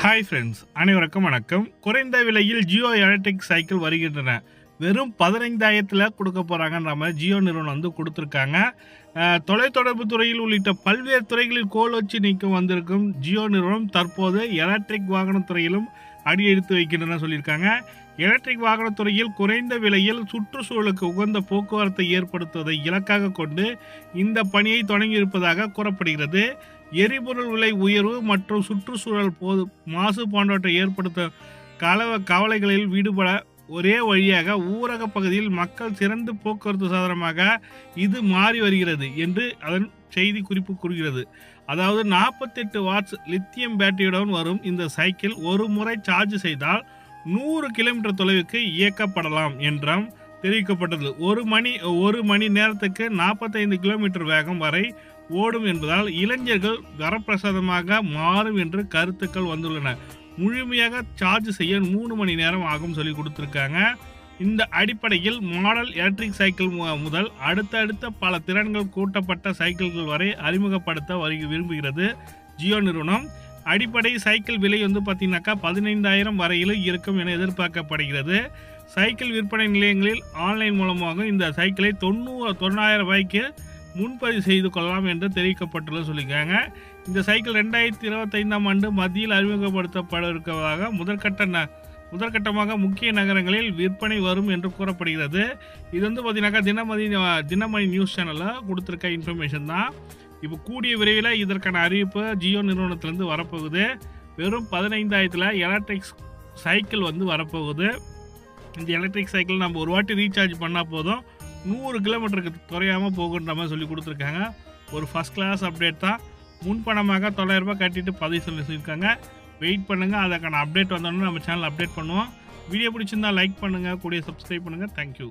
Hi friends அனைவருக்கும் வணக்கம். குறைந்த விலையில் ஜியோ எலக்ட்ரிக் சைக்கிள் வருகின்றன. வெறும் பதினைந்தாயிரத்தில் கொடுக்க போகிறாங்கன்ற மாதிரி ஜியோ நிறுவனம் வந்து கொடுத்துருக்காங்க. தொலைத்தொடர்பு துறையில் உள்ளிட்ட பல்வேறு துறைகளில் கோல் வச்சு நீக்கம் வந்திருக்கும் ஜியோ நிறுவனம் தற்போது எலக்ட்ரிக் வாகன துறையிலும் அடி எடுத்து வைக்கின்றன சொல்லியிருக்காங்க. எலக்ட்ரிக் வாகனத்துறையில் குறைந்த விலையில் சுற்றுச்சூழலுக்கு உகந்த போக்குவரத்தை ஏற்படுத்துவதை இலக்காக கொண்டு இந்த பணியை தொடங்கியிருப்பதாக கூறப்படுகிறது. எரிபொருள் விலை உயர்வு மற்றும் சுற்றுச்சூழல் போது மாசு போன்றவற்றை ஏற்படுத்த கலவ கவலைகளில் விடுபட ஒரே வழியாக ஊரக பகுதியில் மக்கள் சிறந்த போக்குவரத்து சாதனமாக இது மாறி வருகிறது என்று அதன் செய்தி குறிப்பு கூறுகிறது. அதாவது நாற்பத்தெட்டு வாட்ஸ் லித்தியம் பேட்டரியுடன் வரும் இந்த சைக்கிள் ஒரு முறை சார்ஜ் செய்தால் நூறு கிலோமீட்டர் தொலைவுக்கு இயக்கப்படலாம் என்றும் தெரிவிக்கப்பட்டது. ஒரு மணி ஒரு மணி நேரத்துக்கு நாற்பத்தைந்து கிலோமீட்டர் வேகம் வரை ஓடும் என்பதால் இளைஞர்கள் வரப்பிரசாதமாக மாறும் என்று கருத்துக்கள் வந்துள்ளன. முழுமையாக சார்ஜ் செய்ய மூணு மணி நேரம் ஆகும் சொல்லி கொடுத்துருக்காங்க. இந்த அடிப்படையில் மாடல் எலக்ட்ரிக் சைக்கிள் முதல் அடுத்தடுத்த பல திறன்கள் கூட்டப்பட்ட சைக்கிள்கள் வரை அறிமுகப்படுத்த வரி விரும்புகிறது. ஜியோ நிறுவனம் அடிப்படை சைக்கிள் விலை வந்து பார்த்தீங்கன்னாக்கா பதினைந்தாயிரம் வரையிலும் இருக்கும் என எதிர்பார்க்கப்படுகிறது. சைக்கிள் விற்பனை நிலையங்களில் ஆன்லைன் மூலமாக இந்த சைக்கிளை தொண்ணூறு தொண்ணாயிரம் ரூபாய்க்கு முன்பதிவு செய்து கொள்ளலாம் என்று தெரிவிக்கப்பட்டுள்ளது சொல்லியிருக்காங்க. இந்த சைக்கிள் ரெண்டாயிரத்தி இருபத்தைந்தாம் ஆண்டு மத்தியில் அறிமுகப்படுத்தப்பட இருக்கதாக முதற்கட்ட ந முதற்கட்டமாக முக்கிய நகரங்களில் விற்பனை வரும் என்று கூறப்படுகிறது. இது வந்து பார்த்தீங்கன்னாக்கா தினமதி தினமணி நியூஸ் சேனலில் கொடுத்துருக்க இன்ஃபர்மேஷன் தான். இப்போ கூடிய விரைவில் இதற்கான அறிவிப்பு ஜியோ நிறுவனத்திலேருந்து வரப்போகுது. வெறும் பதினைந்தாயிரத்தில் எலக்ட்ரிக் சைக்கிள் வந்து வரப்போகுது. இந்த எலக்ட்ரிக் சைக்கிள் நம்ம ஒரு வாட்டி ரீசார்ஜ் பண்ணால் போதும். நூறு கிலோமீட்டருக்கு குறையாமல் போகுன்ற மாதிரி சொல்லி கொடுத்துருக்காங்க. ஒரு ஃபஸ்ட் கிளாஸ் அப்டேட் தான். முன்பணமாக தொள்ளாயிரம் ரூபாய் கட்டிட்டு பதிவு சொல்லி சொல்லியிருக்காங்க வெயிட் பண்ணுங்கள் அதற்கான அப்டேட் வந்தோடனே நம்ம சேனல் அப்டேட் பண்ணுவோம். வீடியோ பிடிச்சிருந்தா லைக் பண்ணுங்கள் கூடிய சப்ஸ்கிரைப் பண்ணுங்கள் தேங்க்யூ